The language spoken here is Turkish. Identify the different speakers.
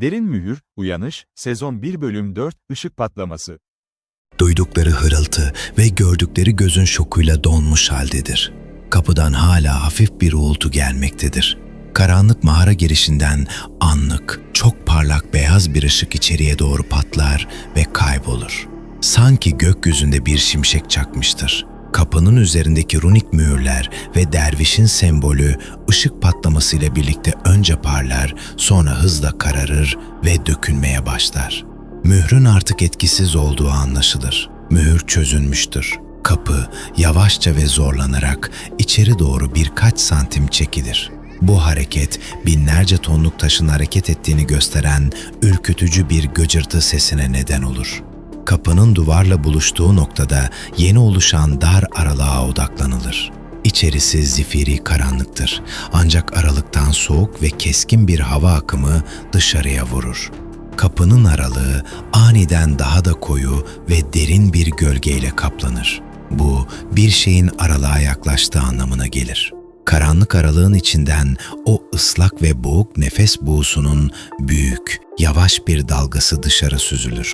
Speaker 1: Derin Mühür, Uyanış, Sezon 1 Bölüm 4, Işık Patlaması.
Speaker 2: Duydukları hırıltı ve gördükleri gözün şokuyla donmuş haldedir. Kapıdan hala hafif bir uğultu gelmektedir. Karanlık mağara girişinden anlık, çok parlak beyaz bir ışık içeriye doğru patlar ve kaybolur. Sanki gökyüzünde bir şimşek çakmıştır. Kapının üzerindeki runik mühürler ve dervişin sembolü ışık patlamasıyla birlikte önce parlar, sonra hızla kararır ve dökülmeye başlar. Mührün artık etkisiz olduğu anlaşılır. Mühür çözülmüştür. Kapı yavaşça ve zorlanarak içeri doğru birkaç santim çekilir. Bu hareket binlerce tonluk taşın hareket ettiğini gösteren ürkütücü bir gıcırtı sesine neden olur. Kapının duvarla buluştuğu noktada yeni oluşan dar aralığa odaklanılır. İçerisi zifiri karanlıktır. Ancak aralıktan soğuk ve keskin bir hava akımı dışarıya vurur. Kapının aralığı aniden daha da koyu ve derin bir gölgeyle kaplanır. Bu bir şeyin aralığa yaklaştığı anlamına gelir. Karanlık aralığın içinden o ıslak ve boğuk nefes buğusunun büyük, yavaş bir dalgası dışarı süzülür.